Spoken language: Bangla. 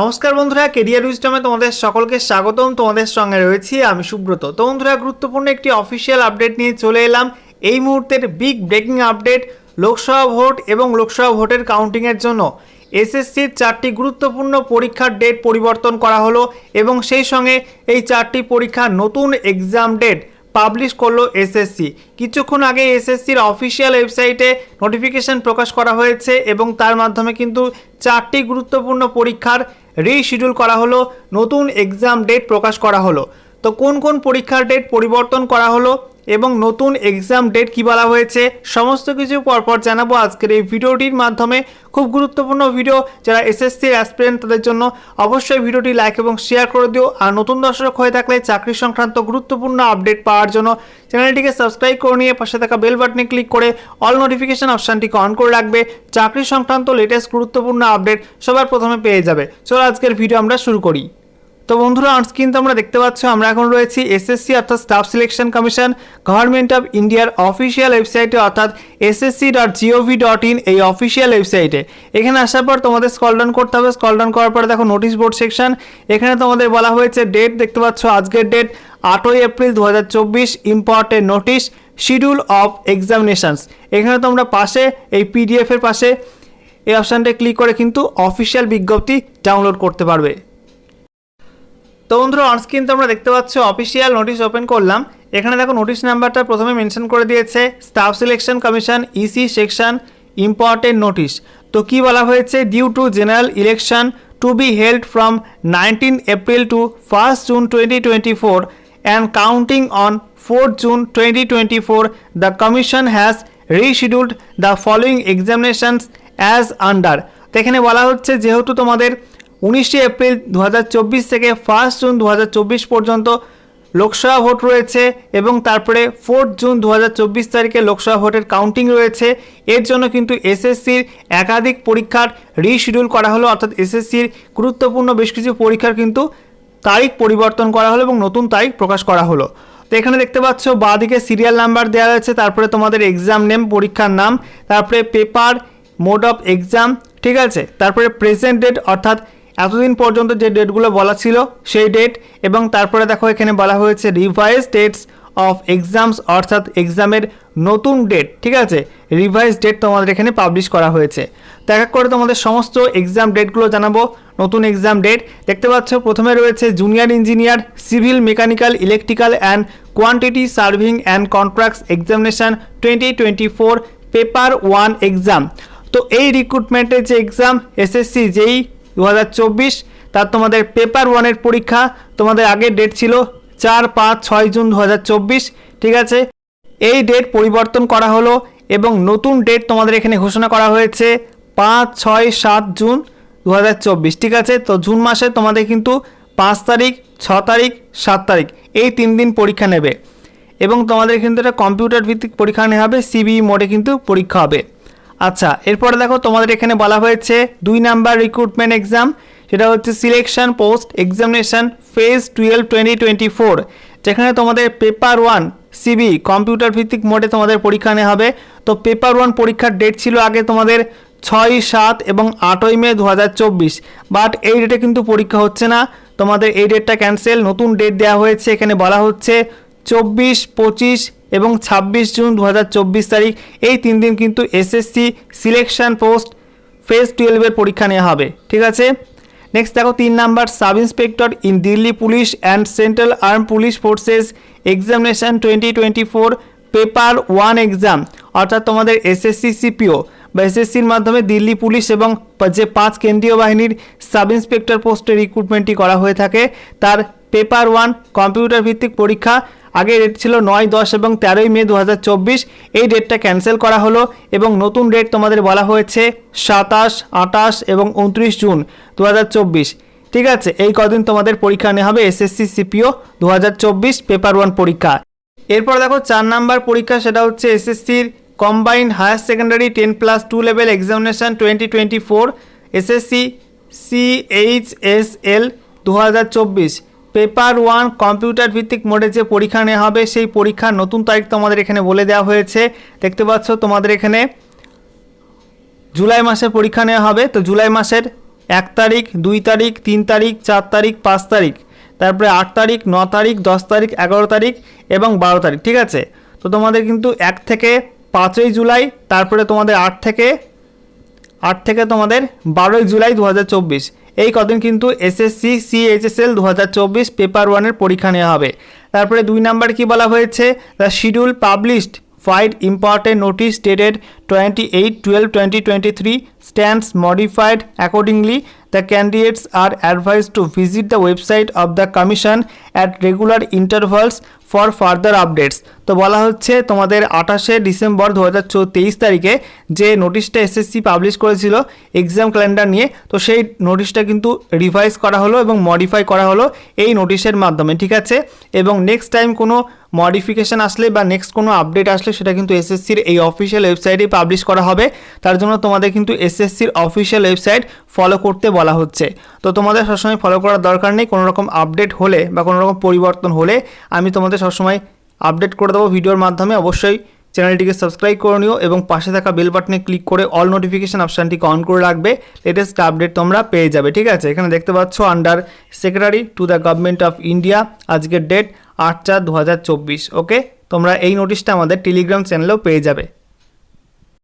নমস্কার বন্ধুরা কেরিয়ার উইস্টমে তোমাদের সকলকে স্বাগতম। তোমাদের সঙ্গে রয়েছি আমি সুব্রত। তো বন্ধুরা, গুরুত্বপূর্ণ একটি অফিসিয়াল আপডেট নিয়ে চলে এলাম। এই মুহূর্তের big breaking update Lok Sabha vote এবং লোকসভা ভোটের কাউন্টিংয়ের জন্য। এসএসসির চারটি গুরুত্বপূর্ণ পরীক্ষার ডেট পরিবর্তন করা হলো এবং সেই সঙ্গে এই চারটি পরীক্ষার নতুন এক্সাম ডেট পাবলিশ করল এসএসসি কিছুক্ষণ আগে এসএসসির অফিসিয়াল ওয়েবসাইটে নোটিফিকেশন প্রকাশ করা হয়েছে এবং তার মাধ্যমে কিন্তু চারটি গুরুত্বপূর্ণ পরীক্ষার রিশিডিউল করা হলো, নতুন এক্সাম ডেট প্রকাশ করা হলো। তো কোন কোন পরীক্ষার ডেট পরিবর্তন করা হলো? এবং নতুন এক্সাম ডেট কী বলা হয়েছে, সমস্ত কিছু পরপর জানাব আজকের এই ভিডিওটির মাধ্যমে। খুব গুরুত্বপূর্ণ ভিডিও যারা এসএসসির অ্যাসপিরেন্ট তাদের জন্য অবশ্যই ভিডিওটি লাইক এবং শেয়ার করে দিও। আর নতুন দর্শক হয়ে থাকলে চাকরি সংক্রান্ত গুরুত্বপূর্ণ আপডেট পাওয়ার জন্য চ্যানেলটিকে সাবস্ক্রাইব করে নিয়ে পাশে থাকা বেল বাটনে ক্লিক করে অল নোটিফিকেশন অপশানটিকে অন করে রাখবে। চাকরি সংক্রান্ত লেটেস্ট গুরুত্বপূর্ণ আপডেট সবার প্রথমে পেয়ে যাবে। চলো আজকের ভিডিও আমরা শুরু করি। তো বন্ধুরা অনস্ক্রিন তোমরা দেখতে পাচ্ছ, আমরা এখন রয়েছি এসএসসি অর্থাৎ staff selection commission government of ইন্ডিয়ার অফিসিয়াল ওয়েবসাইটে অর্থাৎ SSC dot G O V dot in এই অফিসিয়াল ওয়েবসাইটে এখানে আসার পর তোমাদের স্কল ডাউন করতে হবে স্কল ডাউন করার পরে দেখো নোটিশ বোর্ড সেকশন এখানে তোমাদের বলা হয়েছে ডেট দেখতে পাচ্ছ আজকের ডেট আটই এপ্রিল দু হাজার চব্বিশ important notice schedule of examinations এখানে তোমরা পাশে, এই পিডিএফের পাশে, এই অপশানটা ক্লিক করে কিন্তু অফিসিয়াল বিজ্ঞপ্তি ডাউনলোড করতে পারবে। তো বন্ধুরা অনস্ক্রিন তোমরা দেখতে পাচ্ছ অফিসিয়াল নোটিশ ওপেন করলাম। এখানে দেখো নোটিশ নাম্বারটা প্রথমে মেনশন করে দিয়েছে staff selection commission EC section important notice তো কি বলা হয়েছে? Due to general election to be held from nineteen April to first June twenty twenty four and counting on fourth June twenty twenty four the commission has rescheduled the following examinations as under তো এখানে বলা হচ্ছে, যেহেতু তোমাদের উনিশে এপ্রিল দু হাজার চব্বিশ থেকে ফার্স্ট জুন দু হাজার চব্বিশ পর্যন্ত লোকসভা ভোট রয়েছে এবং তারপরে ফোর্থ জুন দু হাজার চব্বিশ তারিখে লোকসভা ভোটের কাউন্টিং রয়েছে। এর জন্য কিন্তু এসএসসির একাধিক পরীক্ষার রিশিডিউল করা হলো। অর্থাৎ এসএসসির গুরুত্বপূর্ণ বেশ কিছু পরীক্ষার কিন্তু তারিখ পরিবর্তন করা হলো এবং নতুন তারিখ প্রকাশ করা হলো। তো এখানে দেখতে পাচ্ছ, বাঁদিকে সিরিয়াল নাম্বার দেওয়া রয়েছে, তারপরে তোমাদের এক্সাম নেম পরীক্ষার নাম, তারপরে পেপার মোড অফ এক্সাম ঠিক আছে? তারপরে প্রেজেন্ট ডেট অর্থাৎ এতদিন পর্যন্ত যে ডেটগুলো বলা ছিল সেই ডেট, এবং তারপরে দেখো এখানে বলা হয়েছে রিভাইজ ডেটস অফ এক্সামস অর্থাৎ এক্সামের নতুন ডেট ঠিক আছে? রিভাইজ ডেট তোমাদের এখানে পাবলিশ করা হয়েছে। তো এক করে তোমাদের সমস্ত এক্সাম ডেটগুলো জানাব, নতুন এক্সাম ডেট দেখতে পাচ্ছ, প্রথমে রয়েছে junior engineer civil mechanical electrical and quantity serving and contracts examination twenty twenty four paper one exam তো এই রিক্রুটমেন্টের যে এক্সাম এসএসসি যেই দু হাজার চব্বিশ, তার তোমাদের পেপার ওয়ানের পরীক্ষা তোমাদের আগের ডেট ছিল চার পাঁচ ছয় জুন দু হাজার চব্বিশ, ঠিক আছে? এই ডেট পরিবর্তন করা হলো এবং নতুন ডেট তোমাদের এখানে ঘোষণা করা হয়েছে পাঁচ ছয় সাত জুন দু হাজার চব্বিশ, ঠিক আছে? তো জুন মাসে তোমাদের কিন্তু পাঁচ তারিখ, ছ তারিখ, সাত তারিখ এই তিন দিন পরীক্ষা নেবে এবং তোমাদের কিন্তু এটা কম্পিউটার ভিত্তিক পরীক্ষা নেওয়া হবে সিবিই মোডে কিন্তু পরীক্ষা হবে। আচ্ছা এরপরে দেখো তোমাদের এখানে বলা হয়েছে দুই নাম্বার রিক্রুটমেন্ট এক্সাম সেটা হচ্ছে selection post examination phase twelve twenty twenty four যেখানে তোমাদের পেপার ওয়ান সিবি কম্পিউটার ভিত্তিক মোডে তোমাদের পরীক্ষা নেওয়া হবে। তো পেপার ওয়ান পরীক্ষার ডেট ছিল আগে তোমাদের ছয় সাত এবং আটই মে দু হাজার চব্বিশ বাট এই ডেটে কিন্তু পরীক্ষা হচ্ছে না। তোমাদের এই ডেটটা ক্যান্সেল নতুন ডেট দেওয়া হয়েছে, এখানে বলা হচ্ছে চব্বিশ পঁচিশ এবং ছাব্বিশ জুন দু হাজার চব্বিশ তারিখ এই তিন দিন কিন্তু এসএসসি সিলেকশন পোস্ট ফেজ টুয়েলভের পরীক্ষা নেওয়া হবে, ঠিক আছে? নেক্সট দেখো তিন number sub inspector in Delhi police and central arm police forces examination twenty twenty four paper one exam, অর্থাৎ তোমাদের এসএসসি সিপিও, বা এসএসসির মাধ্যমে দিল্লি পুলিশ এবং যে পাঁচ কেন্দ্রীয় বাহিনীর সাব ইন্সপেক্টর পোস্টে রিক্রুটমেন্টটি করা হয়ে থাকে, তার পেপার ওয়ান কম্পিউটার ভিত্তিক পরীক্ষা। আগে ডেট ছিল নয়, দশ এবং তেরোই মে দু হাজার চব্বিশ। এই ডেটটা ক্যান্সেল করা হলো এবং নতুন ডেট তোমাদের বলা হয়েছে সাতাশ আটাশ এবং উনত্রিশ জুন দু হাজার চব্বিশ। ঠিক আছে, এই কদিন তোমাদের পরীক্ষা নেওয়া হবে এসএসসি, সিপিও দু হাজার চব্বিশ পেপার ওয়ান পরীক্ষা। এরপর দেখো চার নাম্বার পরীক্ষা, সেটা হচ্ছে এসএসসির combined higher secondary ten plus two level examination twenty twenty four SSC CHSL দু হাজার চব্বিশ। পেপার ওয়ান কম্পিউটার ভিত্তিক মোডে যে পরীক্ষা নেওয়া হবে, সেই পরীক্ষার নতুন তারিখ তোমাদের এখানে বলে দেওয়া হয়েছে। দেখতে পাচ্ছ তোমাদের এখানে জুলাই মাসে পরীক্ষা নেওয়া হবে। তো জুলাই মাসের এক তারিখ, দুই তারিখ, তিন তারিখ, চার তারিখ, পাঁচ তারিখ, তারপরে আট তারিখ, ন তারিখ, দশ তারিখ, এগারো তারিখ এবং বারো তারিখ, ঠিক আছে? তো তোমাদের কিন্তু এক থেকে পাঁচই জুলাই, তারপরে তোমাদের আট থেকে আট থেকে তোমাদের বারোই জুলাই দু হাজার চব্বিশ। এই কদিন কিন্তু এসএসসি সিএইচএসএল দু হাজার চব্বিশ পেপার ওয়ানের পরীক্ষা নেওয়া হবে। তারপরে দুই নাম্বার কি বলা হয়েছে? The schedule published vide important notice dated twenty eight twelve twenty twenty three stands modified accordingly the candidates are advised to visit the website of the commission at regular intervals for further updates তো বলা হচ্ছে তোমাদের আঠাশে ডিসেম্বর দু হাজার তেইশ তারিখে যে নোটিশটা এসএসসি পাবলিশ করেছিল এক্সাম ক্যালেন্ডার নিয়ে, তো সেই নোটিশটা কিন্তু রিভাইজ করা হলো এবং মডিফাই করা হলো এই নোটিশের মাধ্যমে, ঠিক আছে? এবং নেক্সট টাইম কোনো মডিফিকেশান আসলে বা নেক্সট কোনো আপডেট আসলে সেটা কিন্তু এসএসসির এই অফিসিয়াল ওয়েবসাইটেই পাবলিশ করা হবে। তার জন্য তোমাদের কিন্তু এসএসসির অফিসিয়াল ওয়েবসাইট ফলো করতে বলা হচ্ছে। তো তোমাদের সবসময় ফলো করার দরকার নেই। কোনো রকম আপডেট হলে বা কোনো রকম পরিবর্তন হলে আমি তোমাদের সবসময় আপডেট করে দেবো ভিডিওর মাধ্যমে। অবশ্যই চ্যানেলটিকে সাবস্ক্রাইব করে নিও এবং পাশে থাকা বেল বাটনে ক্লিক করে অল নোটিফিকেশান অপশানটিকে অন করে রাখবে। লেটেস্ট আপডেট তোমরা পেয়ে যাবে, ঠিক আছে? এখানে দেখতে পাচ্ছ under secretary to the government of India আজকের ডেট আট চার দু ওকে তোমরা এই নোটিশটা আমাদের টেলিগ্রাম চ্যানেলেও পেয়ে যাবে।